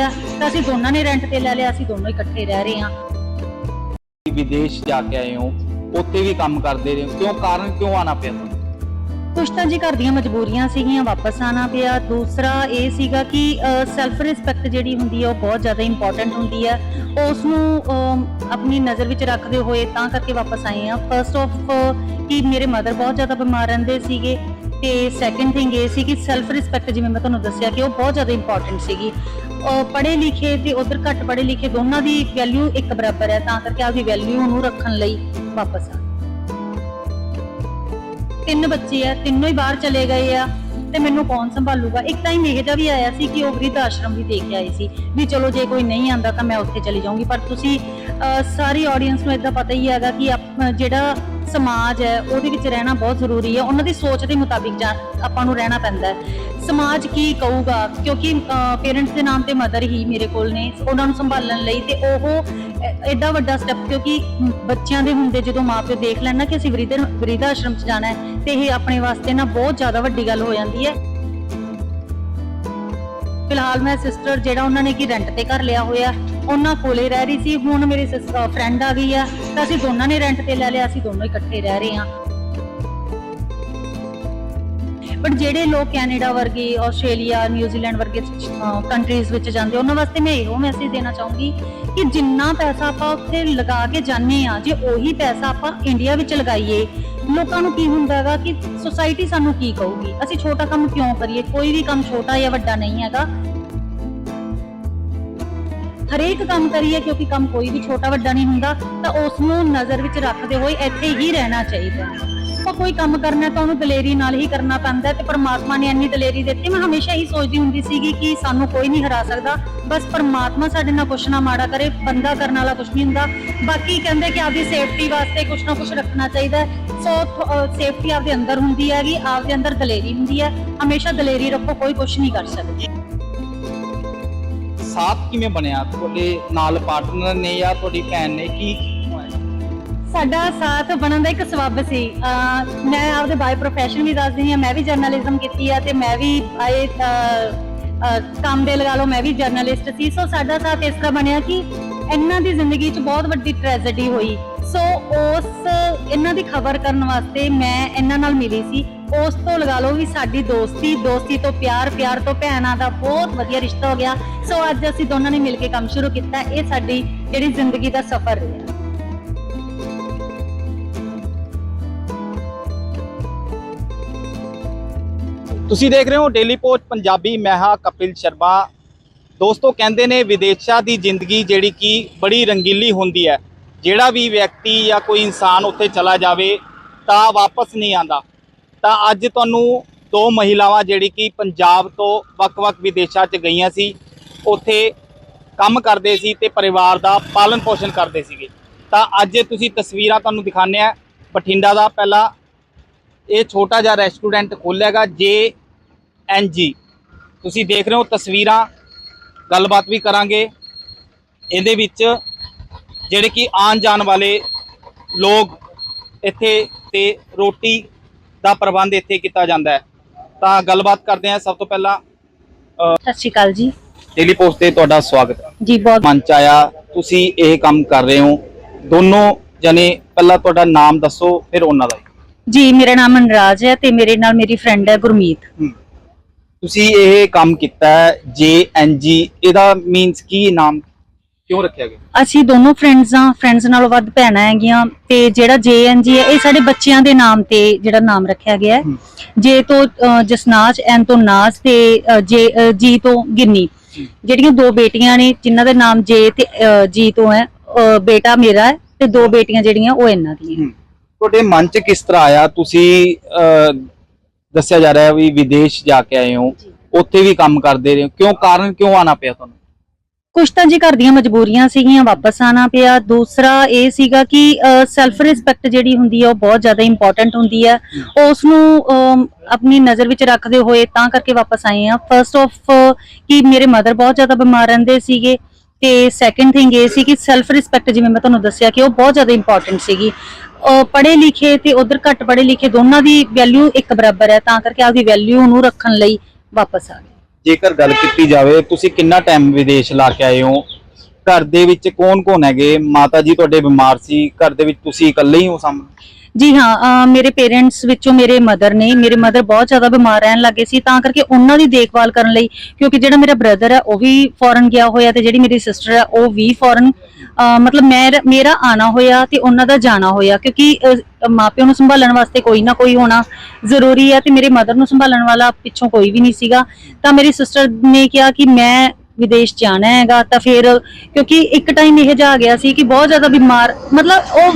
ਆ ਤਾਂ ਅਸੀਂ ਦੋਨਾਂ ਨੇ ਰੈਂਟ ਤੇ ਲੈ ਲਿਆ ਅਸੀਂ ਦੋਨੋਂ ਇਕੱਠੇ ਰਹਿ ਰਹੇ ਹਾਂ। ਵਿਦੇਸ਼ ਜਾ ਕੇ ਆਏ ਹੋ ਉੱਥੇ ਵੀ ਕੰਮ ਕਰਦੇ ਰਹੇ ਹੋ ਕਿਉਂ ਕਾਰਨ ਕਿਉਂ ਆਣਾ ਪਿਆ ਕੁਛ ਤਾਂ ਜੀ ਘਰ ਦੀਆਂ ਮਜਬੂਰੀਆਂ ਸੀਗੀਆਂ ਵਾਪਸ ਆਣਾ ਪਿਆ। ਦੂਸਰਾ ਇਹ ਸੀਗਾ ਕਿ ਸੈਲਫ ਰਿਸਪੈਕਟ ਜਿਹੜੀ ਹੁੰਦੀ ਹੈ ਉਹ ਬਹੁਤ ਜ਼ਿਆਦਾ ਇੰਪੋਰਟੈਂਟ ਹੁੰਦੀ ਹੈ ਉਸ ਨੂੰ ਆਪਣੀ ਨਜ਼ਰ ਵਿੱਚ ਰੱਖਦੇ ਹੋਏ ਤਾਂ ਕਰਕੇ ਵਾਪਸ ਆਏ ਆ ਫਰਸਟ ਆਫ ਕਿ ਮੇਰੇ ਮਦਰ ਬਹੁਤ ਜ਼ਿਆਦਾ ਬਿਮਾਰ ਰਹਿੰਦੇ ਸੀਗੇ। ਤੇ ਸੈਕੰਡ ਥਿੰਗ ਇਹ ਸੀ ਕਿ ਸੈਲਫ ਰਿਸਪੈਕਟ ਜਿਵੇਂ ਮੈਂ ਤੁਹਾਨੂੰ ਦੱਸਿਆ ਕਿ ਉਹ ਬਹੁਤ ਜ਼ਿਆਦਾ ਇੰਪੋਰਟੈਂਟ ਸੀਗੀ। ਪੜ੍ਹੇ ਲਿਖੇ ਤੇ ਉਧਰ ਘੱਟ ਪੜ੍ਹੇ ਲਿਖੇ ਦੋਨਾਂ ਦੀ ਵੈਲਿਊ ਇੱਕ ਬਰਾਬਰ ਹੈ ਤਾਂ ਕਰਕੇ ਆਪਦੀ ਵੈਲਿਊ ਨੂੰ ਰੱਖਣ ਲਈ ਵਾਪਸ ਆ। ਤਿੰਨ ਬੱਚੇ ਆ ਤਿੰਨੋਂ ਹੀ ਬਾਹਰ ਚਲੇ ਗਏ ਆ ਤੇ ਮੈਨੂੰ ਕੌਣ ਸੰਭਾਲੂਗਾ? ਇੱਕ ਟਾਈਮ ਇਹ ਜਿਹਾ ਵੀ ਆਇਆ ਸੀ ਕਿ ਉਹ ਬ੍ਰਿਧ ਆਸ਼ਰਮ ਵੀ ਦੇਖ ਕੇ ਆਈ ਸੀ ਵੀ ਚਲੋ ਜੇ ਕੋਈ ਨਹੀਂ ਆਂਦਾ ਤਾਂ ਮੈਂ ਉੱਥੇ ਚਲੀ ਜਾਊਂਗੀ। ਪਰ ਤੁਸੀਂ ਅਹ, ਸਾਰੀ ਆਡੀਅנס ਨੂੰ ਇਦਾਂ ਪਤਾ ਹੀ ਹੈਗਾ ਕਿ ਜਿਹੜਾ ਸਮਾਜ ਹੈ, ਉਹਦੇ ਵਿੱਚ ਰਹਿਣਾ ਬਹੁਤ ਜ਼ਰੂਰੀ ਹੈ। ਉਹਨਾਂ ਦੀ ਸੋਚ ਦੇ ਮੁਤਾਬਿਕ ਆਪਾਂ ਨੂੰ ਰਹਿਣਾ ਪੈਂਦਾ ਹੈ। ਸਮਾਜ ਕੀ ਕਹੂਗਾ? ਕਿਉਂਕਿ ਪੇਰੈਂਟਸ ਦੇ ਨਾਮ ਤੇ ਮਦਰ ਹੀ ਮੇਰੇ ਕੋਲ ਨੇ। ਉਹਨਾਂ ਨੂੰ ਸੰਭਾਲਣ ਲਈ ਤੇ ਉਹ ਐਡਾ ਵੱਡਾ ਸਟੈਪ ਕਿਉਂਕਿ ਬੱਚਿਆਂ ਦੇ ਹੁੰਦੇ ਜਦੋਂ ਮਾਪੇ ਦੇਖ ਲੈਣ ਨਾ ਕਿ ਅਸੀਂ ਵ੍ਰਿਧ ਵ੍ਰਿਧ ਆਸ਼ਰਮ 'ਚ ਜਾਣਾ ਹੈ, ਤੇ ਇਹ ਆਪਣੇ ਵਾਸਤੇ ਨਾ ਬਹੁਤ ਜ਼ਿਆਦਾ ਵੱਡੀ ਗੱਲ ਹੋ ਜਾਂਦੀ ਹੈ। ਫਿਲਹਾਲ ਮੈਂ ਸਿਸਟਰ ਜਿਹੜਾ ਉਹਨਾਂ ਨੇ ਕੀ ਰੈਂਟ ਤੇ ਘਰ ਲਿਆ ਹੋਇਆ ਉਹਨਾਂ ਕੋਲੇ ਰਹਿ ਰਹੀ ਸੀ। ਹੁਣ ਮੇਰੀ ਫਰੈਂਡ ਆ ਗਈ ਆ। ਤਾਂ ਅਸੀਂ ਦੋਨਾਂ ਨੇ ਰੈਂਟ ਤੇ ਲੈ ਲਿਆ, ਅਸੀਂ ਦੋਨੋਂ ਇਕੱਠੇ ਰਹਿ ਰਹੇ ਹਾਂ। ਬਟ ਜਿਹੜੇ ਲੋਕ ਕੈਨੇਡਾ ਵਰਗੇ, ਆਸਟ੍ਰੇਲੀਆ ਨਿਊਜ਼ੀਲੈਂਡ ਵਰਗੇ ਕੰਟਰੀਜ਼ ਵਿੱਚ ਜਾਂਦੇ, ਉਹਨਾਂ ਵਾਸਤੇ ਮੈਂ ਇਹੋ ਮੈਸੇਜ ਦੇਣਾ ਚਾਹੂੰਗੀ ਕਿ ਜਿੰਨਾ ਪੈਸਾ ਆਪਾਂ ਉੱਥੇ ਲਗਾ ਕੇ ਜਾਂਦੇ ਆ ਜੇ ਉਹੀ ਪੈਸਾ ਆਪਾਂ ਇੰਡੀਆ ਵਿੱਚ ਲਗਾਈਏ, ਲੋਕਾਂ ਨੂੰ ਕੀ ਹੁੰਦਾ ਹੈਗਾ ਕਿ ਸੋਸਾਇਟੀ ਸਾਨੂੰ ਕੀ ਕਹੂਗੀ? ਅਸੀਂ ਛੋਟਾ ਕੰਮ ਕਿਉਂ ਕਰੀਏ? ਕੋਈ ਵੀ ਕੰਮ ਛੋਟਾ ਜਾਂ ਵੱਡਾ ਨਹੀਂ ਹੈਗਾ। ਹਰੇਕ ਕੰਮ ਕਰੀਏ ਕਿਉਂਕਿ ਕੰਮ ਕੋਈ ਵੀ ਛੋਟਾ ਵੱਡਾ ਨਹੀਂ ਹੁੰਦਾ, ਤਾਂ ਉਸ ਨੂੰ ਨਜ਼ਰ ਵਿੱਚ ਰੱਖਦੇ ਹੋਏ ਇੱਥੇ ਹੀ ਰਹਿਣਾ ਚਾਹੀਦਾ ਆਪਾਂ ਕੋਈ ਕੰਮ ਕਰਨਾ ਤਾਂ ਉਹਨੂੰ ਦਲੇਰੀ ਨਾਲ ਹੀ ਕਰਨਾ ਪੈਂਦਾ ਤੇ ਪਰਮਾਤਮਾ ਨੇ ਇੰਨੀ ਦਲੇਰੀ ਦਿੱਤੀ। ਮੈਂ ਹਮੇਸ਼ਾ ਹੀ ਸੋਚਦੀ ਹੁੰਦੀ ਸੀਗੀ ਕਿ ਸਾਨੂੰ ਕੋਈ ਨਹੀਂ ਹਰਾ ਸਕਦਾ। ਬਸ ਪਰਮਾਤਮਾ ਸਾਡੇ ਨਾਲ ਕੁਛ ਨਾ ਮਾੜਾ ਕਰੇ, ਬੰਦਾ ਕਰਨ ਵਾਲਾ ਕੁਛ ਨਹੀਂ ਹੁੰਦਾ। ਬਾਕੀ ਕਹਿੰਦੇ ਕਿ ਆਪਦੀ ਸੇਫਟੀ ਵਾਸਤੇ ਕੁਛ ਨਾ ਕੁਛ ਰੱਖਣਾ ਚਾਹੀਦਾ ਸੋ ਸੇਫਟੀ ਆਪਦੇ ਅੰਦਰ ਹੁੰਦੀ ਹੈਗੀ, ਆਪਦੇ ਅੰਦਰ ਦਲੇਰੀ ਹੁੰਦੀ ਹੈ। ਹਮੇਸ਼ਾ ਦਲੇਰੀ ਰੱਖੋ, ਕੋਈ ਕੁਛ ਨਹੀਂ ਕਰ ਸਕਦਾ। ਸਾਥ ਕਿਵੇਂ ਬਣਿਆ? ਤੁਹਾਡੇ ਨਾਲ ਪਾਰਟਨਰ ਨੇ ਜਾਂ ਤੁਹਾਡੀ ਭੈਣ ਨੇ ਕੀ ਸਾਡਾ ਸਾਥ ਬਣਨ ਦਾ ਇੱਕ ਸਬੱਬ ਸੀ। ਮੈਂ ਆਪਦੇ ਬਾਈ ਪ੍ਰੋਫੈਸ਼ਨ ਵੀ ਦੱਸਦੀ ਹਾਂ, ਮੈਂ ਵੀ ਜਰਨਲਿਜ਼ਮ ਕੀਤੀ ਆ ਤੇ ਮੈਂ ਵੀ ਆਏ ਕੰਮ ਦੇ ਲਗਾ ਲਓ, ਮੈਂ ਵੀ ਜਰਨਲਿਸਟ ਸੀ। ਸੋ ਸਾਡਾ ਸਾਥ ਇਸ ਤਰ੍ਹਾਂ ਬਣਿਆ ਕਿ ਇਹਨਾਂ ਦੀ ਜ਼ਿੰਦਗੀ 'ਚ ਬਹੁਤ ਵੱਡੀ ਟ੍ਰੈਜੇਡੀ ਹੋਈ। ਸੋ ਉਸ, ਇਹਨਾਂ ਦੀ ਖਬਰ ਕਰਨ ਵਾਸਤੇ ਮੈਂ ਇਹਨਾਂ ਨਾਲ ਮਿਲੀ ਸੀ। ਉਸ ਤੋਂ ਲਗਾ ਲਓ ਵੀ ਸਾਡੀ ਦੋਸਤੀ ਦੋਸਤੀ ਤੋਂ ਪਿਆਰ ਪਿਆਰ ਤੋਂ ਭੈਣਾਂ ਦਾ ਬਹੁਤ ਵਧੀਆ ਰਿਸ਼ਤਾ ਹੋ ਗਿਆ। ਸੋ ਅੱਜ ਅਸੀਂ ਦੋਨਾਂ ਨੇ ਮਿਲ ਕੇ ਕੰਮ ਸ਼ੁਰੂ ਕੀਤਾ। ਇਹ ਸਾਡੀ ਜਿਹੜੀ ਜ਼ਿੰਦਗੀ ਦਾ ਸਫ਼ਰ ਰਿਹਾ। ਤੁਸੀਂ ਦੇਖ ਰਹੇ ਹੋ ਡੇਲੀ ਪੋਸਟ ਪੰਜਾਬੀ, ਮੈਂ ਹਾਂ ਕਪਿਲ ਸ਼ਰਮਾ। ਦੋਸਤੋ, ਕਹਿੰਦੇ ਨੇ ਵਿਦੇਸ਼ਾਂ ਦੀ ਜ਼ਿੰਦਗੀ ਜਿਹੜੀ ਕਿ ਬੜੀ ਰੰਗੀਲੀ ਹੁੰਦੀ ਹੈ। ਜਿਹੜਾ ਵੀ ਵਿਅਕਤੀ ਜਾਂ ਕੋਈ ਇਨਸਾਨ ਉੱਥੇ ਚਲਾ ਜਾਵੇ, ਤਾਂ ਵਾਪਸ ਨਹੀਂ ਆਂਦਾ ਤਾਂ ਅੱਜ ਤੁਹਾਨੂੰ ਦੋ ਮਹਿਲਾਵਾਂ ਜਿਹੜੀ ਕਿ ਪੰਜਾਬ ਤੋਂ ਵੱਖ-ਵੱਖ ਵਿਦੇਸ਼ਾਂ 'ਚ ਗਈਆਂ ਸੀ, ਉੱਥੇ ਕੰਮ ਕਰਦੇ ਸੀ ਤੇ ਪਰਿਵਾਰ ਦਾ ਪਾਲਣ ਪੋਸ਼ਣ ਕਰਦੇ ਸੀਗੇ। ਤਾਂ ਅੱਜ ਤੁਸੀਂ ਤਸਵੀਰਾਂ ਤੁਹਾਨੂੰ ਦਿਖਾਉਂਦੇ ਆ ਬਠਿੰਡਾ ਦਾ ਪਹਿਲਾ ਇਹ ਛੋਟਾ ਜਿਹਾ ਰੈਸਟੋਰੈਂਟ ਖੋਲ੍ਹਿਆਗਾ ਜੇ ਐਨ ਜੀ। ਤੁਸੀਂ ਦੇਖ ਰਹੇ ਹੋ ਤਸਵੀਰਾਂ, ਗੱਲਬਾਤ ਵੀ ਕਰਾਂਗੇ। ਇਹਦੇ ਵਿੱਚ ਜਿਹੜੇ ਕਿ ਆਉਣ ਜਾਣ ਵਾਲੇ ਲੋਕ ਇੱਥੇ ਤੇ ਰੋਟੀ ਦਾ ਪ੍ਰਬੰਧ ਇੱਥੇ ਕੀਤਾ ਜਾਂਦਾ ਹੈ। ਤਾਂ ਗੱਲਬਾਤ ਕਰਦੇ ਹਾਂ ਸਭ ਤੋਂ ਪਹਿਲਾਂ ਸਤਿ ਸ਼੍ਰੀ ਅਕਾਲ ਜੀ। ਡੇਲੀ ਪੋਸਟ ਤੇ ਤੁਹਾਡਾ ਸਵਾਗਤ ਹੈ। ਜੀ ਬਹੁਤ ਮਨ ਚ ਆਇਆ ਤੁਸੀਂ ਇਹ ਕੰਮ ਕਰ ਰਹੇ ਹੋ। ਦੋਨੋਂ ਜਣੇ ਪਹਿਲਾਂ ਤੁਹਾਡਾ ਨਾਮ ਦੱਸੋ ਫਿਰ ਉਹਨਾਂ ਦਾ। ਜੀ ਮੇਰਾ ਨਾਮ ਅਨਰਾਜ ਹੈ ਤੇ ਮੇਰੇ ਨਾਲ ਮੇਰੀ ਫਰੈਂਡ ਹੈ ਗੁਰਮੀਤ। ਤੁਸੀਂ ਇਹ ਕੰਮ ਕੀਤਾ ਜੇ ਐਨ ਜੀ ਇਹਦਾ ਮੀਨਸ ਕੀ ਨਾਮ? ਕਿਉਂ ਰੱਖਿਆ ਗਿਆ? ਅਸੀਂ ਦੋਨੋਂ ਫਰੈਂਡਸ ਆ ਫਰੈਂਡਸ ਨਾਲੋਂ ਵੱਧ ਭੈਣਾਂ ਹੈਗੀਆਂ ਤੇ ਜਿਹੜਾ ਜੇਐਨਜੀ ਹੈ ਇਹ ਸਾਡੇ ਬੱਚਿਆਂ ਦੇ ਨਾਮ ਤੇ ਜਿਹੜਾ ਨਾਮ ਰੱਖਿਆ ਗਿਆ ਹੈ। ਜੇ ਤੋਂ ਅ, ਜਸਨਾਜ ਐਨ ਤੋਂ ਨਾਜ ਤੇ ਅ, ਜੇ ਅ, ਜੀ ਤੋਂ ਗਿੰਨੀ। ਜਿਹੜੀਆਂ ਦੋ ਬੇਟੀਆਂ ਨੇ ਜਿਨ੍ਹਾਂ ਦੇ ਨਾਮ ਜੇ ਤੇ ਅ, ਜੀ ਤੋਂ ਹੈ ਅ, ਬੇਟਾ ਮੇਰਾ ਹੈ ਤੇ ਦੋ ਬੇਟੀਆਂ ਜਿਹੜੀਆਂ ਉਹ ਇਹਨਾਂ ਦੀਆਂ ਹਮ। ਤੁਹਾਡੇ ਮਨ ਚ ਕਿਸ ਤਰ੍ਹਾਂ ਆਇਆ? ਤੁਸੀਂ ਅਹ, ਦੱਸਿਆ ਜਾ ਰਿਹਾ ਵੀ ਵਿਦੇਸ਼ ਜਾ ਕੇ ਆਏ ਹੋ। ਉੱਥੇ ਵੀ ਕੰਮ ਕਰਦੇ ਰਹੇ ਹੋ। ਕਿਉਂ ਕਾਰਨ ਕਿਉਂ ਆਣਾ ਪਿਆ ਤੁਹਾਨੂੰ? ਕੁਛ ਤਾਂ ਜੀ ਘਰ ਦੀਆਂ ਮਜਬੂਰੀਆਂ ਸੀਗੀਆਂ, ਵਾਪਸ ਆਣਾ ਪਿਆ। ਦੂਸਰਾ ਇਹ ਸੀਗਾ ਕਿ ਸੈਲਫ ਰਿਸਪੈਕਟ ਜਿਹੜੀ ਹੁੰਦੀ ਹੈ ਉਹ ਬਹੁਤ ਜ਼ਿਆਦਾ ਇੰਪੋਰਟੈਂਟ ਹੁੰਦੀ ਹੈ ਉਸ ਨੂੰ ਆਪਣੀ ਨਜ਼ਰ ਵਿੱਚ ਰੱਖਦੇ ਹੋਏ ਤਾਂ ਕਰਕੇ ਵਾਪਸ ਆਏ ਆ। ਫਰਸਟ ਆਫ ਕਿ ਮੇਰੇ ਮਦਰ ਬਹੁਤ ਜ਼ਿਆਦਾ ਬਿਮਾਰ ਰਹਿੰਦੇ ਸੀਗੇ। ਤੇ ਸੈਕੰਡ ਥਿੰਗ ਇਹ ਸੀ ਕਿ ਸੈਲਫ ਰਿਸਪੈਕਟ ਜਿਵੇਂ ਮੈਂ ਤੁਹਾਨੂੰ ਦੱਸਿਆ ਕਿ ਉਹ ਬਹੁਤ ਜ਼ਿਆਦਾ ਇੰਪੋਰਟੈਂਟ ਸੀਗੀ। ਪੜ੍ਹੇ ਲਿਖੇ ਤੇ ਉਧਰ ਘੱਟ ਪੜ੍ਹੇ ਲਿਖੇ ਦੋਨਾਂ ਦੀ ਵੈਲਿਊ ਇੱਕ ਬਰਾਬਰ ਹੈ, ਤਾਂ ਕਰਕੇ ਆਪਦੀ ਵੈਲਿਊ ਨੂੰ ਰੱਖਣ ਲਈ ਵਾਪਸ ਆ ਗਏ। ਜੇਕਰ ਗੱਲ ਕੀਤੀ ਜਾਵੇ, ਤੁਸੀਂ ਕਿੰਨਾ ਟਾਈਮ ਵਿਦੇਸ਼ ਲਾ ਕੇ ਆਏ ਹੋ? ਘਰ ਦੇ ਵਿੱਚ ਕੌਣ-ਕੌਣ ਹੈਗੇ? ਮਾਤਾ ਜੀ ਤੁਹਾਡੇ ਬਿਮਾਰ ਸੀ, ਘਰ ਦੇ ਵਿੱਚ ਤੁਸੀਂ ਇਕੱਲੇ ਹੀ ਹੋ ਸਾਹਮਣੇ? ਜੀ ਹਾਂ ਮੇਰੇ ਪੇਰੈਂਟਸ ਵਿੱਚੋਂ ਮੇਰੇ ਮਦਰ ਨੇ, ਮੇਰੇ ਮਦਰ ਬਹੁਤ ਜ਼ਿਆਦਾ ਬਿਮਾਰ ਰਹਿਣ ਲੱਗੇ ਸੀ, ਤਾਂ ਕਰਕੇ ਉਹਨਾਂ ਦੀ ਦੇਖਭਾਲ ਕਰਨ ਲਈ, ਕਿਉਂਕਿ ਜਿਹੜਾ ਮੇਰਾ ਬ੍ਰਦਰ ਹੈ, ਉਹ ਵੀ ਫੋਰਨ ਗਿਆ ਹੋਇਆ ਤੇ ਜਿਹੜੀ ਮੇਰੀ ਸਿਸਟਰ ਹੈ, ਉਹ ਵੀ ਫੋਰਨ ਮਤਲਬ ਮੈਂ, ਮੇਰਾ ਆਣਾ ਹੋਇਆ ਤੇ ਉਹਨਾਂ ਦਾ ਜਾਣਾ ਹੋਇਆ, ਕਿਉਂਕਿ ਮਾਪਿਆਂ ਨੂੰ ਸੰਭਾਲਣ ਵਾਸਤੇ ਕੋਈ ਨਾ ਕੋਈ ਹੋਣਾ ਜ਼ਰੂਰੀ ਹੈ ਤੇ ਮੇਰੇ ਮਦਰ ਨੂੰ ਸੰਭਾਲਣ ਵਾਲਾ ਪਿੱਛੋਂ ਕੋਈ ਵੀ ਨਹੀਂ ਸੀਗਾ। ਤਾਂ ਮੇਰੀ ਸਿਸਟਰ ਨੇ ਕਿਹਾ ਕਿ ਮੈਂ ਵਿਦੇਸ਼ ਜਾਣਾ ਹੈਗਾ, ਤਾਂ ਫਿਰ ਕਿਉਂਕਿ ਇੱਕ ਟਾਈਮ ਇਹ ਜਾ ਗਿਆ ਸੀ ਕਿ ਬਹੁਤ ਜ਼ਿਆਦਾ ਬਿਮਾਰ, ਮਤਲਬ ਉਹ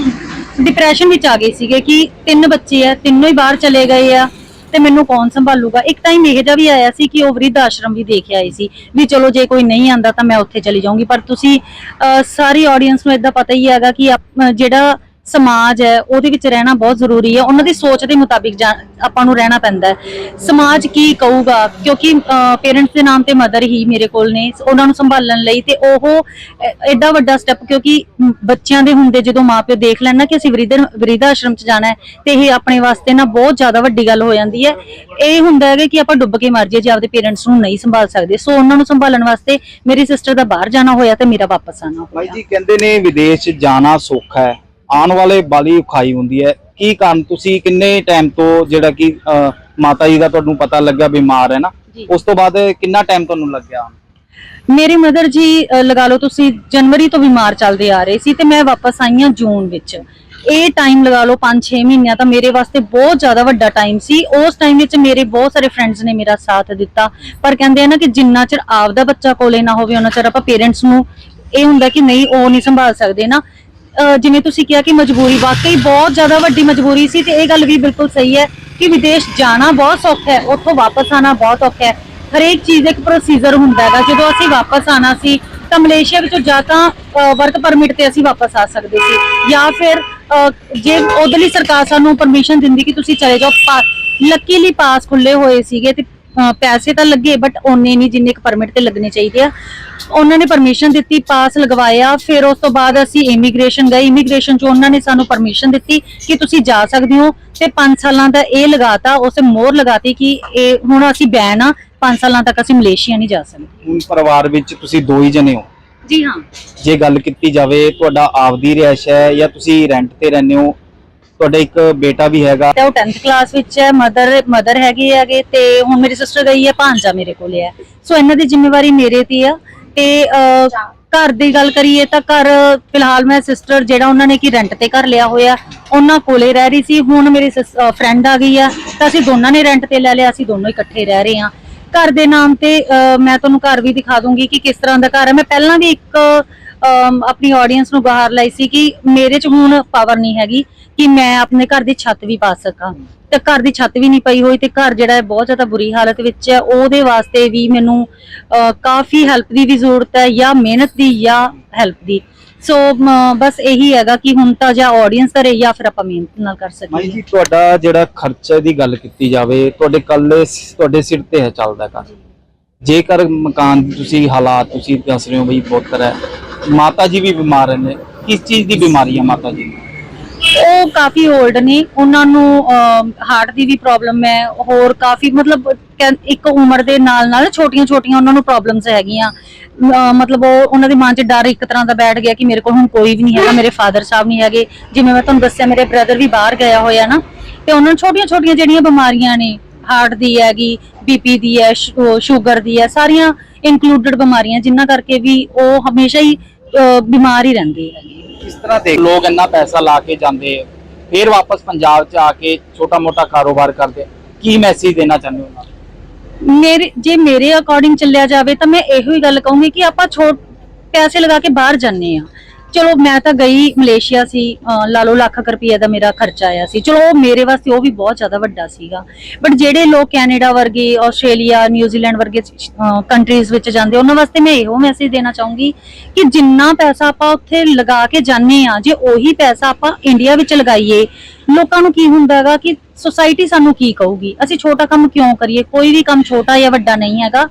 ਡਿਪਰੈਸ਼ਨ ਵਿੱਚ ਆ ਗਏ ਸੀਗੇ ਕਿ ਤਿੰਨ ਬੱਚੇ ਆ ਤਿੰਨੋਂ ਹੀ ਬਾਹਰ ਚਲੇ ਗਏ ਆ ਤੇ ਮੈਨੂੰ ਕੌਣ ਸੰਭਾਲੂਗਾ? ਇੱਕ ਟਾਈਮ ਇਹ ਜਿਹਾ ਵੀ ਆਇਆ ਸੀ ਕਿ ਉਹ ਵ੍ਰਿਧ ਆਸ਼ਰਮ ਵੀ ਦੇਖ ਆਏ ਸੀ ਵੀ ਚਲੋ ਜੇ ਕੋਈ ਨਹੀਂ ਆਂਦਾ ਤਾਂ ਮੈਂ ਉੱਥੇ ਚਲੀ ਜਾਊਂਗੀ। ਪਰ ਤੁਸੀਂ ਅਹ, ਸਾਰੀ ਆਡੀਅנס ਨੂੰ ਇਦਾਂ ਪਤਾ ਹੀ ਹੈਗਾ ਕਿ ਆਪ- ਅਹ, ਜਿਹੜਾ ਸਮਾਜ ਹੈ, ਉਹਦੇ ਵਿੱਚ ਰਹਿਣਾ ਬਹੁਤ ਜ਼ਰੂਰੀ ਹੈ। ਉਹਨਾਂ ਦੀ ਸੋਚ ਦੇ ਮੁਤਾਬਿਕ ਆਪਾਂ ਨੂੰ ਰਹਿਣਾ ਪੈਂਦਾ ਹੈ। ਸਮਾਜ ਕੀ ਕਹੂਗਾ? ਕਿਉਂਕਿ ਪੇਰੈਂਟਸ ਦੇ ਨਾਮ ਤੇ ਮਦਰ ਹੀ ਮੇਰੇ ਕੋਲ ਨੇ। ਉਹਨਾਂ ਨੂੰ ਸੰਭਾਲਣ ਲਈ ਤੇ ਉਹ ਐਡਾ ਵੱਡਾ ਸਟੈਪ ਕਿਉਂਕਿ ਬੱਚਿਆਂ ਦੇ ਹੁੰਦੇ ਜਦੋਂ ਮਾਪਿਓ ਦੇਖ ਲੈਣ ਨਾ ਕਿ ਅਸੀਂ ਵ੍ਰਿਧ ਵ੍ਰਿਧ ਆਸ਼ਰਮ ਚ ਜਾਣਾ ਹੈ, ਤੇ ਇਹ ਆਪਣੇ ਵਾਸਤੇ ਨਾ ਬਹੁਤ ਜ਼ਿਆਦਾ ਵੱਡੀ ਗੱਲ ਹੋ ਜਾਂਦੀ ਹੈ। ਇਹ ਹੁੰਦਾ ਹੈ ਕਿ ਆਪਾਂ ਡੁੱਬ ਕੇ ਮਰ ਜਾਈਏ, ਜੇ ਆਪਦੇ ਪੇਰੈਂਟਸ ਨੂੰ ਨਹੀਂ ਸੰਭਾਲ ਸਕਦੇ। ਸੋ ਉਹਨਾਂ ਨੂੰ ਸੰਭਾਲਣ ਵਾਸਤੇ ਮੇਰੀ ਸਿਸਟਰ ਦਾ ਬਾਹਰ ਜਾਣਾ ਹੋਇਆ ਤੇ ਮੇਰਾ ਵਾਪਸ ਆਣਾ ਭਾਈ ਜੀ, ਕਹਿੰਦੇ ਨੇ ਵਿਦੇਸ਼ ਜਾਣਾ ਸੌਖਾ ਹੈ। ਆਉਣ ਵਾਲੇ ਬਾਲੀ ਔਖਾਈ ਹੁੰਦੀ ਹੈ। ਕੀ ਕਾਰਨ? ਤੁਸੀਂ ਕਿੰਨੇ ਟਾਈਮ ਤੋਂ ਜਿਹੜਾ ਕਿ ਮਾਤਾ ਜੀ ਦਾ ਤੁਹਾਨੂੰ ਪਤਾ ਲੱਗਾ ਬਿਮਾਰ ਹੈ ਨਾ। ਉਸ ਤੋਂ ਬਾਅਦ ਕਿੰਨਾ ਟਾਈਮ ਤੁਹਾਨੂੰ ਲੱਗਿਆ? ਮੇਰੇ ਮਦਰ ਜੀ ਲਗਾ ਲਓ ਤੁਸੀਂ ਜਨਵਰੀ ਤੋਂ ਬਿਮਾਰ ਚੱਲਦੇ ਆ ਰਹੇ ਸੀ ਤੇ ਮੈਂ ਵਾਪਸ ਆਈ ਹਾਂ ਜੂਨ ਵਿੱਚ। ਇਹ ਟਾਈਮ ਲਗਾ ਲਓ 5-6 ਮਹੀਨਿਆਂ ਤਾਂ ਮੇਰੇ ਵਾਸਤੇ ਬਹੁਤ ਜ਼ਿਆਦਾ ਵੱਡਾ ਟਾਈਮ ਸੀ। ਉਸ ਟਾਈਮ ਵਿੱਚ ਮੇਰੇ ਬਹੁਤ ਸਾਰੇ ਫਰੈਂਡਸ ਨੇ ਮੇਰਾ ਸਾਥ ਦਿੱਤਾ। ਪਰ ਕਹਿੰਦੇ ਆ ਨਾ ਕਿ ਜਿੰਨਾ ਚਿਰ ਆਪਦਾ ਬੱਚਾ ਕੋਲੇ ਨਾ ਹੋਵੇ ਉਹਨਾਂ ਚਿਰ ਆਪਾਂ ਪੇਰੈਂਟਸ ਨੂੰ ਇਹ ਹੁੰਦਾ ਕਿ ਨਹੀਂ ਉਹ ਨਹੀਂ ਸੰਭਾਲ ਸਕਦੇ ਨਾ। ਜਿਵੇਂ ਤੁਸੀਂ ਕਿਹਾ ਕਿ ਮਜਬੂਰੀ ਵਾਕਈ ਬਹੁਤ ਜ਼ਿਆਦਾ ਵੱਡੀ ਮਜਬੂਰੀ ਸੀ ਤੇ ਇਹ ਗੱਲ ਵੀ ਬਿਲਕੁਲ ਸਹੀ ਹੈ ਕਿ ਵਿਦੇਸ਼ ਜਾਣਾ ਬਹੁਤ ਸੌਖਾ ਹੈ ਉੱਥੋਂ ਵਾਪਸ ਆਣਾ ਬਹੁਤ ਔਖਾ ਹੈ। ਹਰੇਕ ਚੀਜ਼ ਦਾ ਇੱਕ ਪ੍ਰੋਸੀਜਰ ਹੁੰਦਾ ਹੈਗਾ ਜਦੋਂ ਅਸੀਂ ਵਾਪਸ ਆਣਾ ਸੀ ਤਾਂ ਮਲੇਸ਼ੀਆ ਵਿੱਚੋਂ ਜਾਂ ਤਾਂ ਵਰਕ ਪਰਮਿਟ ਤੇ ਅਸੀਂ ਵਾਪਸ ਆ ਸਕਦੇ ਸੀ ਜਾਂ ਫਿਰ ਅ, ਜੇ ਉਧਰਲੀ ਸਰਕਾਰ ਸਾਨੂੰ ਪਰਮਿਸ਼ਨ ਦਿੰਦੀ ਕਿ ਤੁਸੀਂ ਚਲੇ ਜਾਓ ਲੱਕੀਲੀ ਪਾਸ ਖੁੱਲੇ ਹੋਏ ਸੀਗੇ ਤੇ ਪੈਸੇ ਤਾਂ ਲੱਗੇ ਬਟ ਓਨੇ ਨਹੀਂ ਜਿੰਨੇ ਇੱਕ ਪਰਮਿਟ ਤੇ ਲੱਗਣੇ ਚਾਹੀਦੇ ਆ। ਉਹਨਾਂ ਨੇ ਪਰਮਿਸ਼ਨ ਦਿੱਤੀ ਪਾਸ ਲਗਵਾਇਆ ਫਿਰ ਉਸ ਤੋਂ ਬਾਅਦ ਅਸੀਂ ਇਮੀਗ੍ਰੇਸ਼ਨ ਗਏ। ਇਮੀਗ੍ਰੇਸ਼ਨ ਚ ਉਹਨਾਂ ਨੇ ਸਾਨੂੰ ਪਰਮਿਸ਼ਨ ਦਿੱਤੀ ਕਿ ਤੁਸੀਂ ਜਾ ਸਕਦੇ ਹੋ ਤੇ 5 ਸਾਲਾਂ ਦਾ ਇਹ ਲਗਾਤਾ ਉਸੇ ਮੋਹਰ ਲਗਾਤੀ ਕਿ ਇਹ ਹੁਣ ਅਸੀਂ ਬੈਨ ਆ 5 ਸਾਲਾਂ ਤੱਕ ਅਸੀਂ ਮਲੇਸ਼ੀਆ ਨਹੀਂ ਜਾ ਸਕਦੇ। ਹੁਣ ਪਰਿਵਾਰ ਵਿੱਚ ਤੁਸੀਂ ਦੋ ਹੀ ਜਣੇ ਹੋ। ਜੀ ਹਾਂ। ਜੇ ਗੱਲ ਕੀਤੀ ਜਾਵੇ ਤੁਹਾਡਾ ਆਪਦੀ ਰਿਹਾਇਸ਼ ਹੈ ਜਾਂ ਤੁਸੀਂ ਰੈਂਟ ਤੇ ਰਹਿੰਦੇ ਹੋ ਤੁਹਾਡਾ ਇੱਕ ਬੇਟਾ ਵੀ ਹੈਗਾ। ਤੇ ਉਹ 10th ਕਲਾਸ ਵਿੱਚ ਹੈ ਮਦਰ ਮਦਰ ਹੈਗੀ ਹੈਗੇ ਤੇ ਹੁਣ ਮੇਰੀ ਸਿਸਟਰ ਗਈ ਹੈ, ਭਾਂਜਾ ਮੇਰੇ ਕੋਲੇ ਹੈ। ਸੋ ਇਹਨਾਂ ਦੀ ਜ਼ਿੰਮੇਵਾਰੀ ਮੇਰੇ ਤੇ ਆ ਤੇ ਘਰ ਦੀ ਗੱਲ ਕਰੀਏ ਤਾਂ ਘਰ, ਫਿਲਹਾਲ ਮੈਂ ਸਿਸਟਰ ਜਿਹੜਾ ਉਹਨਾਂ ਨੇ ਕੀ ਰੈਂਟ ਤੇ ਘਰ ਲਿਆ ਹੋਇਆ, ਉਹਨਾਂ ਕੋਲੇ ਰਹਿ ਰਹੀ ਸੀ। ਹੁਣ ਮੇਰੀ ਫਰੈਂਡ ਆ ਗਈ ਆ, ਤਾਂ ਅਸੀਂ ਦੋਨਾਂ ਨੇ ਰੈਂਟ ਤੇ ਲੈ ਲਿਆ, ਅਸੀਂ ਦੋਨੋਂ ਇਕੱਠੇ ਰਹਿ ਰਹੇ ਹਾਂ। ਘਰ ਦੇ ਨਾਮ ਤੇ ਮੈਂ ਤੁਹਾਨੂੰ ਘਰ ਵੀ ਦਿਖਾ ਦੂੰਗੀ ਕਿ ਕਿਸ ਤਰ੍ਹਾਂ ਦਾ ਘਰ ਹੈ। ਮੈਂ ਪਹਿਲਾਂ ਵੀ ਇੱਕ ਆਪਣੀ ਆਡੀਅנס ਨੂੰ ਬਾਹਰ ਲਈ ਸੀ ਕਿ ਮੇਰੇ 'ਚ ਹੁਣ ਪਾਵਰ ਨਹੀਂ ਹੈਗੀ ਕਿ ਮੈਂ ਆਪਣੇ ਘਰ ਦੀ ਛੱਤ ਵੀ ਪਾ ਸਕਾਂ। ਤੇ ਘਰ ਦੀ ਛੱਤ ਵੀ ਨਹੀਂ ਪਈ ਹੋਈ ਤੇ ਘਰ ਜਿਹੜਾ ਹੈ ਬਹੁਤ ਜ਼ਿਆਦਾ ਬੁਰੀ ਹਾਲਤ ਵਿੱਚ ਹੈ। ਉਹਦੇ ਵਾਸਤੇ ਵੀ ਮੈਨੂੰ ਕਾਫੀ ਹੈਲਪ ਦੀ ਵੀ ਜ਼ਰੂਰਤ ਹੈ ਜਾਂ ਮਿਹਨਤ ਦੀ ਜਾਂ ਹੈਲਪ ਦੀ। ਸੋ ਬਸ ਇਹੀ ਹੈਗਾ ਕਿ ਹੁਣ ਤਾਂ ਜਾਂ ਆਡੀਅנס ਦਾ ਰੇ ਜਾਂ ਫਿਰ ਆਪਾਂ ਮਿਹਨਤ ਨਾਲ ਕਰ ਸਕੀਏ। ਮਾਈ ਜੀ, ਤੁਹਾਡਾ ਜਿਹੜਾ ਖਰਚੇ ਦੀ ਗੱਲ ਕੀਤੀ ਜਾਵੇ, ਤੁਹਾਡੇ ਕੱਲੇ ਤੁਹਾਡੇ ਸਿਰ ਤੇ ਹੈ ਚੱਲਦਾ ਕਰ ਜੇਕਰ ਮਕਾਨ ਤੁਸੀਂ ਹਾਲਾਤ ਤੁਸੀਂ ਦੱਸ ਰਹੇ ਹੋ ਬਈ ਬਹੁਤ ਹੈ ਮਾਤਾ ਜੀ ਵੀ ਬਿਮਾਰ ਨੇ। ਕਿਸ ਚੀਜ਼ ਦੀ ਬਿਮਾਰੀ ਹੈ ਮਾਤਾ ਜੀ ਨੂੰ ਉਹ ਕਾਫੀ 올ਡ ਨੇ। ਉਹਨਾਂ ਨੂੰ ਹਾਰਟ ਦੀ ਵੀ ਪ੍ਰੋਬਲਮ ਹੈ। ਹੋਰ ਕਾਫੀ, ਮਤਲਬ ਇੱਕ ਉਮਰ ਦੇ ਨਾਲ ਨਾਲ ਛੋਟੀਆਂ ਛੋਟੀਆਂ ਉਹਨਾਂ ਨੂੰ ਪ੍ਰੋਬਲਮਸ ਹੈਗੀਆਂ। ਮਤਲਬ ਉਹ, ਉਹਨਾਂ ਦੇ ਮਨ 'ਚ ਡਰ ਇੱਕ ਤਰ੍ਹਾਂ ਦਾ ਬੈਠ ਗਿਆ ਕਿ ਮੇਰੇ ਕੋਲ ਹੁਣ ਕੋਈ ਵੀ ਨਹੀਂ ਹੈਗਾ, ਮੇਰੇ ਫਾਦਰ ਸਾਹਿਬ ਨਹੀਂ ਹੈਗੇ। ਜਿਵੇਂ ਮੈਂ ਤੁਹਾਨੂੰ ਦੱਸਿਆ, ਮੇਰੇ ਬ੍ਰਦਰ ਵੀ ਬਾਹਰ ਗਿਆ ਹੋਇਆ ਨਾ। ਤੇ ਉਹਨਾਂ ਨੂੰ ਛੋਟੀਆਂ ਛੋਟੀਆਂ ਜਿਹੜੀਆਂ ਬਿਮਾਰੀਆਂ ਨੇ ਹਾਰਟ ਦੀ ਹੈਗੀ ਬੀਪੀ ਦੀ ਹੈ ਸ਼ੂਗਰ ਦੀ ਹੈ, ਸਾਰੀਆਂ ਇਨਕਲੂਡਡ ਬਿਮਾਰੀਆਂ ਜਿਨ੍ਹਾਂ ਕਰਕੇ ਵੀ ਉਹ ਹਮੇਸ਼ਾ ਹੀ ਬਿਮਾਰ ਹੀ ਰਹਿੰਦੇ ਹੈਗੇ ਕਿਸ ਤਰ੍ਹਾਂ ਦੇਖ ਲੋਕ ਇੰਨਾ ਪੈਸਾ ਲਾ ਕੇ ਜਾਂਦੇ ਫਿਰ ਵਾਪਸ ਪੰਜਾਬ 'ਚ ਆ ਕੇ ਛੋਟਾ ਮੋਟਾ ਕਾਰੋਬਾਰ ਕਰਦੇ। ਕੀ ਮੈਸੇਜ ਦੇਣਾ ਚਾਹੁੰਦੇ ਹੋ ਉਹਨਾਂ ਨੂੰ? ਮੇਰੇ ਜੇ ਮੇਰੇ ਅਕੋਰਡਿੰਗ ਚੱਲਿਆ ਜਾਵੇ ਤਾਂ ਮੈਂ ਇਹੋ ਹੀ ਗੱਲ ਕਹੂੰਗੀ ਕਿ ਆਪਾਂ ਛੋਟ ਪੈਸੇ ਲਗਾ ਕੇ ਬਾਹਰ ਜਾਂਦੇ ਆ। ਚਲੋ ਮੈਂ ਤਾਂ ਗਈ ਮਲੇਸ਼ੀਆ ਸੀ ਲਾ ਲਓ ਲੱਖ ਕੁ ਰੁਪਏ ਦਾ ਮੇਰਾ ਖਰਚਾ ਆਇਆ ਸੀ। ਚਲੋ ਉਹ ਮੇਰੇ ਵਾਸਤੇ ਉਹ ਵੀ ਬਹੁਤ ਜ਼ਿਆਦਾ ਵੱਡਾ ਸੀਗਾ। ਬਟ ਜਿਹੜੇ ਲੋਕ ਕੈਨੇਡਾ ਵਰਗੇ, ਆਸਟ੍ਰੇਲੀਆ, ਨਿਊਜ਼ੀਲੈਂਡ ਵਰਗੇ ਕੰਟਰੀਜ਼ ਵਿੱਚ ਜਾਂਦੇ, ਉਹਨਾਂ ਵਾਸਤੇ ਮੈਂ ਇਹੋ ਮੈਸੇਜ ਦੇਣਾ ਚਾਹੂੰਗੀ ਕਿ ਜਿੰਨਾ ਪੈਸਾ ਆਪਾਂ ਉੱਥੇ ਲਗਾ ਕੇ ਜਾਂਦੇ ਆ ਜੇ ਉਹੀ ਪੈਸਾ ਆਪਾਂ ਇੰਡੀਆ ਵਿੱਚ ਲਗਾਈਏ, ਲੋਕਾਂ ਨੂੰ ਕੀ ਹੁੰਦਾ ਹੈਗਾ ਕਿ ਸੋਸਾਇਟੀ ਸਾਨੂੰ ਕੀ ਕਹੂਗੀ? ਅਸੀਂ ਛੋਟਾ ਕੰਮ ਕਿਉਂ ਕਰੀਏ? ਕੋਈ ਵੀ ਕੰਮ ਛੋਟਾ ਜਾਂ ਵੱਡਾ ਨਹੀਂ ਹੈਗਾ।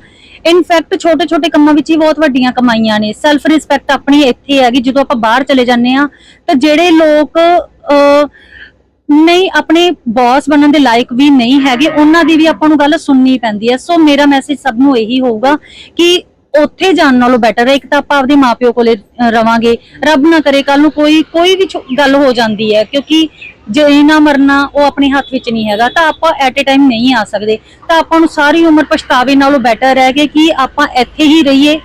ਇਨਫੈਕਟ ਛੋਟੇ ਛੋਟੇ ਕੰਮਾਂ ਵਿੱਚ ਹੀ ਬਹੁਤ ਵੱਡੀਆਂ ਕਮਾਈਆਂ ਨੇ। ਸੈਲਫ ਰਿਸਪੈਕਟ ਆਪਣੀ ਇੱਥੇ ਹੈਗੀ ਜਦੋਂ ਆਪਾਂ ਬਾਹਰ ਚਲੇ ਜਾਂਦੇ ਆ ਤਾਂ ਜਿਹੜੇ ਲੋਕ ਨਹੀਂ ਆਪਣੇ ਬੌਸ ਬਣਨ ਦੇ ਲਾਇਕ ਵੀ ਨਹੀਂ ਹੈਗੇ ਉਹਨਾਂ ਦੀ ਵੀ ਆਪਾਂ ਨੂੰ ਗੱਲ ਸੁਣਨੀ ਪੈਂਦੀ ਹੈ। ਸੋ ਮੇਰਾ ਮੈਸੇਜ ਸਭ ਨੂੰ ਇਹੀ ਹੋਊਗਾ ਕਿ ਉੱਥੇ ਜਾਣ ਨਾਲੋਂ ਬੈਟਰ ਹੈ। ਇੱਕ ਤਾਂ ਆਪਾਂ ਆਪਦੇ ਮਾਪਿਓ ਕੋਲੇ ਅ, ਰਵਾਂਗੇ। ਰੱਬ ਨਾ ਕਰੇ ਕੱਲ ਨੂੰ ਕੋਈ ਕੋਈ ਵੀ ਗੱਲ ਹੋ ਜਾਂਦੀ ਹੈ ਕਿਉਂਕਿ ਜੇ ਜੀਣਾ ਮਰਨਾ, ਉਹ ਆਪਣੇ ਹੱਥ ਵਿੱਚ ਨਹੀਂ ਹੈਗਾ, ਤਾਂ ਆਪਾਂ ਐਟ ਅ ਟਾਈਮ ਨਹੀਂ ਆ ਸਕਦੇ। ਤਾਂ ਆਪਾਂ ਨੂੰ ਸਾਰੀ ਉਮਰ ਪਛਤਾਵੇ ਨਾਲੋਂ ਬੈਟਰ ਹੈ ਕਿ ਕੀ ਆਪਾਂ ਇੱਥੇ ਹੀ ਰਹੀਏ।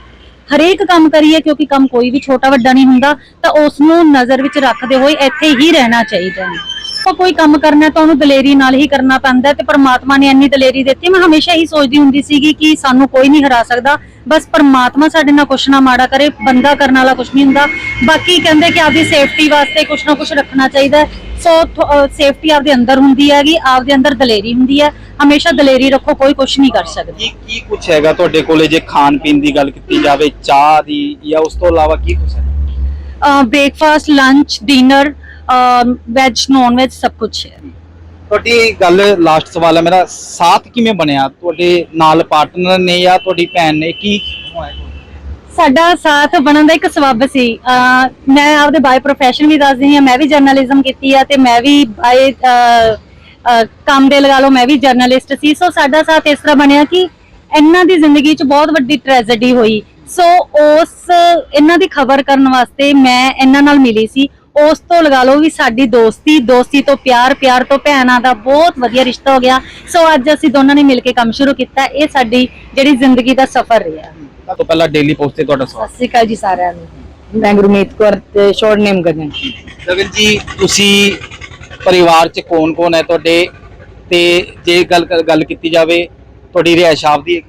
ਹਰੇਕ ਕੰਮ ਕਰੀਏ, ਕਿਉਂਕਿ ਕੰਮ ਕੋਈ ਵੀ ਛੋਟਾ ਵੱਡਾ ਨਹੀਂ ਹੁੰਦਾ, ਤਾਂ ਉਸ ਨੂੰ ਨਜ਼ਰ ਵਿੱਚ ਰੱਖਦੇ ਹੋਏ ਇੱਥੇ ਹੀ ਰਹਿਣਾ ਚਾਹੀਦਾ ਹੈ। ਆਪਾਂ ਕੋਈ ਕੰਮ ਕਰਨਾ ਤਾਂ ਉਹਨੂੰ ਦਲੇਰੀ ਨਾਲ ਹੀ ਕਰਨਾ ਪੈਂਦਾ ਤੇ ਪ੍ਰਮਾਤਮਾ ਨੇ ਇੰਨੀ ਦਲੇਰੀ ਦਿੱਤੀ। ਮੈਂ ਹਮੇਸ਼ਾ ਹੀ ਸੋਚਦੀ ਹੁੰਦੀ ਸੀਗੀ ਕਿ ਸਾਨੂੰ ਕੋਈ ਨਹੀਂ ਹਰਾ ਸਕਦਾ। ਬਸ ਪ੍ਰਮਾਤਮਾ ਸਾਡੇ ਨਾਲ ਕੁਛ ਨਾ ਮਾੜਾ ਕਰੇ ਬੰਦਾ ਕਰਨ ਵਾਲਾ ਕੁਛ ਨਹੀਂ ਹੁੰਦਾ। ਬਾਕੀ ਕਹਿੰਦੇ ਕਿ ਆਪਦੀ ਸੇਫਟੀ ਵਾਸਤੇ ਕੁਛ ਨਾ ਕੁਛ ਰੱਖਣਾ ਚਾਹੀਦਾ। ਸੋ ਸੇਫਟੀ ਆਪਦੇ ਅੰਦਰ ਹੁੰਦੀ ਹੈਗੀ ਆਪਦੇ ਅੰਦਰ ਦਲੇਰੀ ਹੁੰਦੀ ਹੈ। ਹਮੇਸ਼ਾ ਦਲੇਰੀ ਰੱਖੋ ਕੋਈ ਕੁਛ ਨਹੀਂ ਕਰ ਸਕਦਾ। ਕੀ ਕੀ ਕੁਝ ਹੈਗਾ ਤੁਹਾਡੇ ਕੋਲੇ ਜੇ ਖਾਣ ਪੀਣ ਦੀ ਗੱਲ ਕੀਤੀ ਜਾਵੇ ਚਾਹ ਦੀ ਜਾਂ ਉਸ ਤੋਂ ਇਲਾਵਾ ਕੀ ਕੁਝ ਹੈ breakfast lunch dinner veg non veg ਸਭ ਕੁਝ ਹੈ। ਤੁਹਾਡੀ ਗੱਲ ਲਾਸਟ ਸਵਾਲ ਹੈ ਮੇਰਾ ਸਾਥ ਕਿਵੇਂ ਬਣਿਆ? ਤੁਹਾਡੇ ਨਾਲ ਪਾਰਟਨਰ ਨੇ ਜਾਂ ਤੁਹਾਡੀ ਭੈਣ ਨੇ ਕੀ ਸਾਡਾ ਸਾਥ ਬਣਨ ਦਾ ਇੱਕ ਸਬਬ ਸੀ। ਮੈਂ ਆਪਦੇ ਬਾਈ ਪ੍ਰੋਫੈਸ਼ਨ ਵੀ ਦੱਸਦੀ ਹਾਂ ਮੈਂ ਵੀ ਜਰਨਲਿਜ਼ਮ ਕੀਤੀ ਆ ਤੇ ਮੈਂ ਵੀ ਬਾਈ ਕੰਮ ਦੇ ਲਗਾ ਲਓ ਮੈਂ ਵੀ ਜਰਨਲਿਸਟ ਸੀ। ਸੋ ਸਾਡਾ ਸਾਥ ਇਸ ਤਰ੍ਹਾਂ ਬਣਿਆ ਕਿ ਇਹਨਾਂ ਦੀ ਜ਼ਿੰਦਗੀ 'ਚ ਬਹੁਤ ਵੱਡੀ ਟ੍ਰੈਜੇਡੀ ਹੋਈ। ਸੋ ਉਸ ਇਹਨਾਂ ਦੀ ਖਬਰ ਕਰਨ ਵਾਸਤੇ ਮੈਂ ਇਹਨਾਂ ਨਾਲ ਮਿਲੀ ਸੀ। ਉਸ ਤੋਂ ਲਗਾ ਲਓ ਵੀ ਸਾਡੀ ਦੋਸਤੀ ਦੋਸਤੀ ਤੋਂ ਪਿਆਰ ਪਿਆਰ ਤੋਂ ਭੈਣਾਂ ਦਾ ਬਹੁਤ ਵਧੀਆ ਰਿਸ਼ਤਾ ਹੋ ਗਿਆ। ਸੋ ਅੱਜ ਅਸੀਂ ਦੋਨਾਂ ਨੇ ਮਿਲ ਕੇ ਕੰਮ ਸ਼ੁਰੂ ਕੀਤਾ। ਇਹ ਸਾਡੀ ਜਿਹੜੀ ਜ਼ਿੰਦਗੀ ਦਾ ਸਫ਼ਰ ਰਿਹਾ। ਸਭ ਤੋਂ ਪਹਿਲਾਂ ਡੇਲੀ ਪੋਸਟ ਤੇ ਤੁਹਾਡਾ ਸਵਾਗਤ। ਸਤਿ ਸ਼੍ਰੀ ਅਕਾਲ ਜੀ ਸਾਰਿਆਂ ਨੂੰ। ਮੈਂ ਗੁਰਮੀਤ ਕੌਰ ਤੇ ਸ਼ੋਰਟ ਨੇਮ ਗਗਨ। ਗਗਨ ਜੀ ਤੁਸੀਂ ਪਰਿਵਾਰ ਚ ਕੌਣ ਕੌਣ ਹੈ ਤੁਹਾਡੇ? ਤੇ ਜੇ ਗੱਲ ਗੱਲ ਕੀਤੀ ਜਾਵੇ ਤੁਹਾਡੀ ਰਿਹਾਇਸ਼ ਆਪਦੀ ਹੈ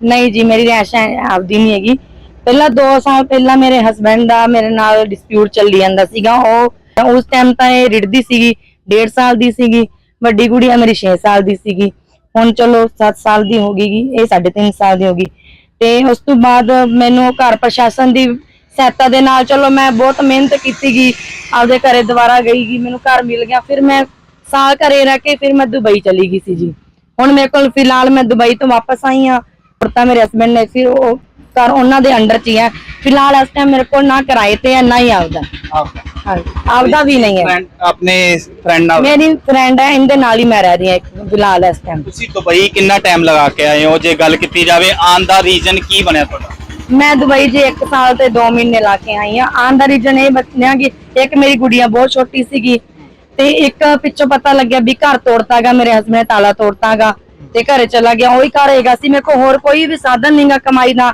ਨਹੀਂ ਜੀ ਮੇਰੀ ਰਿਹਾਇਸ਼ ਆਪਦੀ ਨਹੀਂ ਹੈਗੀ। ਪਹਿਲਾਂ 2 ਸਾਲ ਪਹਿਲਾਂ ਮੇਰੇ ਹਸਬੰਡ ਦਾ ਮੇਰੇ ਨਾਲ ਡਿਸਪਿਊਟ ਚੱਲੀ ਜਾਂਦਾ ਸੀਗਾ। ਉਹ ਉਸ ਟਾਈਮ ਤਾਂ ਇਹ ਰਿੜਦੀ ਸੀਗੀ 1.5 ਸਾਲ ਦੀ ਸੀਗੀ, ਵੱਡੀ ਗੁੜੀਆ ਮੇਰੀ 6 ਸਾਲ ਦੀ ਸੀਗੀ। ਹੁਣ ਚਲੋ 7 ਸਾਲ ਦੀ ਹੋ ਗਈ ਇਹ 3.5 ਸਾਲ ਦੀ ਹੋ ਗਈ। ਤੇ ਉਸ ਤੋਂ ਬਾਅਦ ਮੈਨੂੰ ਘਰ ਪ੍ਰਸ਼ਾਸਨ ਦੀ ਸਹਾਇਤਾ ਦੇ ਨਾਲ ਚਲੋ ਮੈਂ ਬਹੁਤ ਮਿਹਨਤ ਕੀਤੀ ਗਈ ਆਪਦੇ ਘਰੇ ਦੁਬਾਰਾ ਗਈ ਗਈ ਮੈਨੂੰ ਘਰ ਮਿਲ ਗਿਆ। ਫਿਰ ਮੈਂ ਸਾਲ ਘਰੇ ਰਹਿ ਕੇ ਫਿਰ ਮੈਂ ਦੁਬਈ ਚਲੀ ਗਈ ਸੀ ਜੀ। ਹੁਣ ਮੇਰੇ ਕੋਲ ਫਿਲਹਾਲ ਮੈਂ ਦੁਬਈ ਤੋਂ ਵਾਪਸ ਆਈ ਹਾਂ। ਤਾਂ ਮੇਰੇ ਹਸਬੰਡ ਨੇ ਫਿਰ ਉਹ ਘਰ ਉਹਨਾਂ ਦੇ ਅੰਡਰ ਚ ਹੀ ਹੈ। ਫਿਲਹਾਲ ਇਸ ਟਾਈਮ ਮੇਰੇ ਕੋਲ ਨਾ ਕਿਰਾਏ ਤੇ ਹੈ ਨਾ ਹੀ ਆਪਦਾ। ਆਪਦਾ ਹਾਂਜੀ ਆਪਦਾ ਵੀ ਨਹੀਂ ਹੈ। ਆਪਣੇ ਫਰੈਂਡ ਨਾਲ? ਮੇਰੀ ਫਰੈਂਡ ਹੈ ਇਹਦੇ ਨਾਲ ਹੀ ਮੈਂ ਰਹਿ ਰਹੀ ਹਾਂ ਇੱਕ ਫਿਲਹਾਲ ਇਸ ਟਾਈਮ ਤੁਸੀਂ ਦੁਬਈ ਕਿੰਨਾ ਟਾਈਮ ਲਗਾ ਕੇ ਆਏ ਹੋ? ਜੇ ਗੱਲ ਕੀਤੀ ਜਾਵੇ ਆਉਣ ਦਾ ਰੀਜ਼ਨ ਕੀ ਬਣਿਆ ਤੁਹਾਡਾ? ਮੈਂ ਦੁਬਈ ਜੀ 1 ਸਾਲ ਤੇ 2 ਮਹੀਨੇ ਲਾ ਕੇ ਆਈ ਹਾਂ। ਆਉਣ ਦਾ ਰੀਜਨ ਇਹ ਬਚਿਆ ਕਿ ਇੱਕ ਮੇਰੀ ਗੁੜੀਆ ਬਹੁਤ ਛੋਟੀ ਸੀਗੀ ਤੇ ਇੱਕ ਪਿੱਛੋਂ ਪਤਾ ਲੱਗਿਆ ਵੀ ਘਰ ਤੋੜਤਾਗਾ ਮੇਰੇ ਹਸਬੰਡ ਨੇ ਤਾਲਾ ਤੋੜਤਾਗਾ ਤੇ ਘਰੇ ਚਲਾ ਗਿਆ। ਉਹੀ ਘਰ ਹੈਗਾ ਸੀ। ਮੇਰੇ ਕੋਲ ਹੋਰ ਕੋਈ ਵੀ ਸਾਧਨ ਨਹੀਂਗਾ ਕਮਾਈ ਦਾ।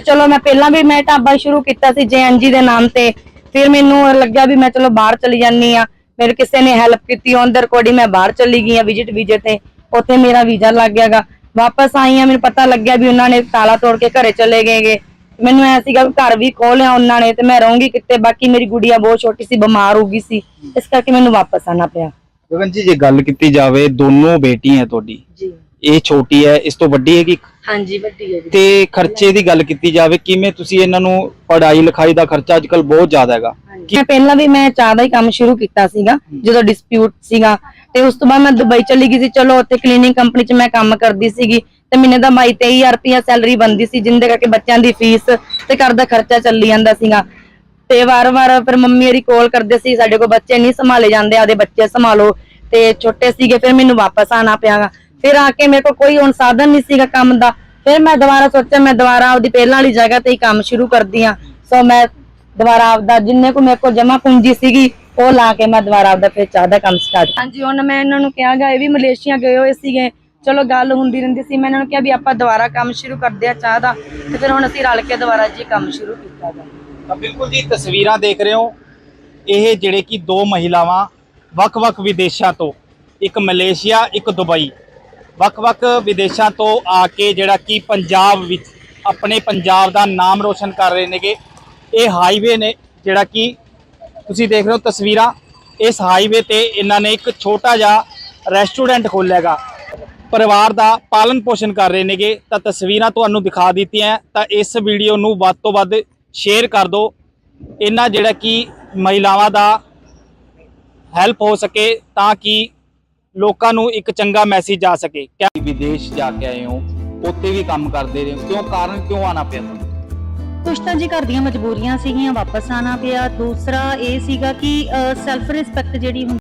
ਤੇ ਚਲੋ ਮੈਂ ਪਹਿਲਾਂ ਵੀ ਮੈਂ ਢਾਬਾ ਸ਼ੁਰੂ ਕੀਤਾ ਸੀ ਜੈਨਜੀ ਦੇ ਨਾਮ ਤੇ। ਫਿਰ ਮੈਨੂੰ ਲੱਗਿਆ ਵੀ ਮੈਂ ਚਲੋ ਬਾਹਰ ਚਲੀ ਜਾਨੀ ਆ ਮੇਰੇ ਕਿਸੇ ਨੇ ਹੈਲਪ ਕੀਤੀ ਔਨ ਦਾ ਰਿਕਾਰਡਿੰਗ ਮੈਂ ਬਾਹਰ ਚਲੀ ਗਈ ਆ ਵਿਜ਼ਿਟ ਵੀਜ਼ੇ ਤੇ। ਉੱਥੇ ਮੇਰਾ ਵੀਜ਼ਾ ਲੱਗ ਗਿਆਗਾ। ਵਾਪਸ ਆਈ ਆ ਮੈਨੂੰ ਪਤਾ ਲੱਗਿਆ ਵੀ ਉਹਨਾਂ ਨੇ ਤਾਲਾ ਤੋੜ ਕੇ ਘਰੇ ਚਲੇ ਗਏਗੇ। ਮੈਨੂੰ ਐ ਸੀਗਾ ਵੀ ਘਰ ਵੀ ਖੋਹ ਲਿਆ ਉਹਨਾਂ ਨੇ ਤੇ ਮੈਂ ਰਹੂੰਗੀ ਕਿੱਥੇ? ਬਾਕੀ ਮੇਰੀ ਗੁੜੀਆ ਬਹੁਤ ਛੋਟੀ ਸੀ ਬਿਮਾਰ ਹੋ ਗਈ ਸੀ। ਇਸ ਕਰਕੇ ਮੈਨੂੰ ਵਾਪਸ ਆਣਾ ਪਿਆ। ਗਗਨ ਜੀ ਜੇ ਗੱਲ ਕੀਤੀ ਜਾਵੇ ਦੋਨੋਂ ਬੇਟੀਆਂ ਤੁਹਾਡੀ। ਜੀ। ਇਹ ਛੋਟੀ ਹੈ ਇਸ ਤੋਂ ਵੱਡੀ ਹੈਗੀ ਹਾਂਜੀ ਵੱਡੀ ਹੈ ਤੇ ਖਰਚੇ ਦੀ ਗੱਲ ਕੀਤੀ ਜਾਵੇ ਕਿਵੇਂ ਤੁਸੀਂ ਇਹਨਾਂ ਨੂੰ ਪੜ੍ਹਾਈ ਲਿਖਾਈ ਦਾ ਖਰਚਾ ਅੱਜਕੱਲ ਬਹੁਤ ਜ਼ਿਆਦਾ ਹੈਗਾ? ਮੈਂ ਪਹਿਲਾਂ ਵੀ ਮੈਂ ਚਾਹ ਦਾ ਹੀ ਕੰਮ ਸ਼ੁਰੂ ਕੀਤਾ ਸੀਗਾ ਜਦੋਂ ਡਿਸਪਿਊਟ ਸੀਗਾ ਤੇ ਉਸ ਤੋਂ ਬਾਅਦ ਮੈਂ ਦੁਬਈ ਚਲੀ ਗਈ ਸੀ। ਚਲੋ ਉੱਥੇ ਕਲੀਨਿੰਗ ਕੰਪਨੀ 'ਚ ਮੈਂ ਕੰਮ ਕਰਦੀ ਸੀਗੀ ਤੇ ਮਹੀਨੇ ਦਾ 22 23000 ਰੁਪਇਆ ਸੈਲਰੀ ਬੰਦੀ ਸੀ ਜਿੰਦੇ ਕਰਕੇ ਬੱਚਿਆਂ ਦੀ ਫੀਸ ਤੇ ਘਰ ਦਾ ਖਰਚਾ ਚੱਲੀ ਜਾਂਦਾ ਸੀਗਾ। ਤੇ ਵਾਰ-ਵਾਰ ਫਿਰ ਮੰਮੀ ਮੇਰੀ ਕਾਲ ਕਰਦੇ ਸੀ ਸਾਡੇ ਕੋਲ ਬੱਚੇ ਨਹੀਂ ਸੰਭਾਲੇ ਜਾਂਦੇ ਆਦੇ ਬੱਚੇ ਸੰਭਾਲੋ। ਤੇ ਛੋਟੇ ਸੀਗੇ ਫਿਰ ਮੈਨੂੰ ਵਾਪਸ ਆਣਾ ਪਿਆਗਾ ਫਿਰ ਆ ਕੇ ਮੇਰੇ ਕੋਲ ਕੋਈ ਹੁਣ ਸਾਧਨ ਨਹੀਂ ਸੀਗਾ ਕੰਮ ਦਾ। ਫਿਰ ਮੈਂ ਦੁਬਾਰਾ ਸੋਚਿਆ ਮੈਂ ਦੁਬਾਰਾ ਆਪਦੀ ਪਹਿਲਾਂ ਵਾਲੀ ਜਗ੍ਹਾ ਤੇ ਹੀ ਕੰਮ ਸ਼ੁਰੂ ਕਰਦੀ ਆ ਸੋ ਮੈਂ ਦੁਬਾਰਾ ਆਪਦਾ ਜਿੰਨੇ ਕੋ ਮੇਰੇ ਕੋਲ ਜਮਾ ਪੂੰਜੀ ਸੀਗੀ ਉਹ ਲਾ ਕੇ ਮੈਂ ਦੁਬਾਰਾ ਆਪਦਾ ਫਿਰ ਚਾਹ ਦਾ ਕੰਮ ਸਟਾਰਟ ਹਾਂਜੀ ਹੁਣ ਮੈਂ ਇਹਨਾਂ ਨੂੰ ਕਿਹਾ ਗਿਆ ਇਹ ਵੀ ਮਲੇਸ਼ੀਆ ਗਏ ਹੋਏ ਸੀਗੇ। ਚਲੋ ਗੱਲ ਹੁੰਦੀ ਰਹਿੰਦੀ ਸੀ। ਮੈਂ ਇਹਨਾਂ ਨੂੰ ਕਿਹਾ ਵੀ ਆਪਾਂ ਦੁਬਾਰਾ ਕੰਮ ਸ਼ੁਰੂ ਕਰਦੇ ਆ ਚਾਹ ਦਾ। ਤੇ ਫਿਰ ਹੁਣ ਅਸੀਂ ਰਲ ਕੇ ਦੁਬਾਰਾ ਜੀ ਕੰਮ ਸ਼ੁਰੂ ਕੀਤਾ ਗਾ। ਤਾਂ ਬਿਲਕੁਲ ਜੀ ਤਸਵੀਰਾਂ ਦੇਖ ਰਹੇ ਹੋ। ਇਹ ਜਿਹੜੇ ਕਿ ਦੋ ਮਹਿਲਾਵਾਂ ਵੱਖ-ਵੱਖ ਵਿਦੇਸ਼ਾਂ ਤੋਂ ਇੱਕ ਮਲੇਸ਼ੀਆ ਇੱਕ ਦੁਬਈ। ਵੱਖ-ਵੱਖ ਵਿਦੇਸ਼ਾਂ ਤੋਂ ਆ ਕੇ ਜਿਹੜਾ ਕਿ ਪੰਜਾਬ ਵਿੱਚ ਆਪਣੇ ਪੰਜਾਬ ਦਾ ਨਾਮ ਰੋਸ਼ਨ ਕਰ ਰਹੇ ਨੇਗੇ। ਇਹ ਹਾਈਵੇ ਨੇ ਜਿਹੜਾ ਕਿ ਤੁਸੀਂ ਦੇਖ ਰਹੇ ਹੋ ਤਸਵੀਰਾਂ, ਇਸ ਹਾਈਵੇ ਤੇ ਇਹਨਾਂ ਨੇ ਇੱਕ ਛੋਟਾ ਜਿਹਾ ਰੈਸਟੋਰੈਂਟ ਖੋਲ੍ਹਿਆਗਾ ਪਰਿਵਾਰ ਦਾ ਪਾਲਣ ਪੋਸ਼ਣ ਕਰ ਰਹੇ ਨੇਗੇ। ਤਾਂ ਤਸਵੀਰਾਂ ਤੁਹਾਨੂੰ ਦਿਖਾ ਦਿੱਤੀਆਂ ਤਾਂ ਇਸ ਵੀਡੀਓ ਨੂੰ ਵੱਧ ਤੋਂ ਵੱਧ ਸ਼ੇਅਰ ਕਰ ਦਿਓ। ਇਹਨਾਂ ਜਿਹੜਾ ਕਿ ਮਹਿਲਾਵਾਂ ਦਾ ਹੈਲਪ ਹੋ ਸਕੇ ਤਾਂ ਕਿ ਲੋਕਾਂ ਨੂੰ ਇੱਕ ਚੰਗਾ ਮੈਸੇਜ ਆ ਸਕੇ। ਕਿ ਵਿਦੇਸ਼ ਜਾ ਕੇ ਆਏ ਹੋ ਉੱਥੇ ਵੀ ਕੰਮ ਕਰਦੇ ਰਹੇ ਹੋ ਕਿਉਂ ਕਾਰਨ ਕਿਉਂ ਆਣਾ ਪਿਆ ਤੁਹਾਨੂੰ? ਕੁਛ ਤਾਂ ਜੀ ਘਰ ਦੀਆਂ ਮਜਬੂਰੀਆਂ ਸੀਗੀਆਂ ਵਾਪਸ ਆਣਾ ਪਿਆ। ਦੂਸਰਾ ਇਹ ਸੀਗਾ ਕਿ ਸੈਲਫ ਰਿਸਪੈਕਟ ਜਿਹੜੀ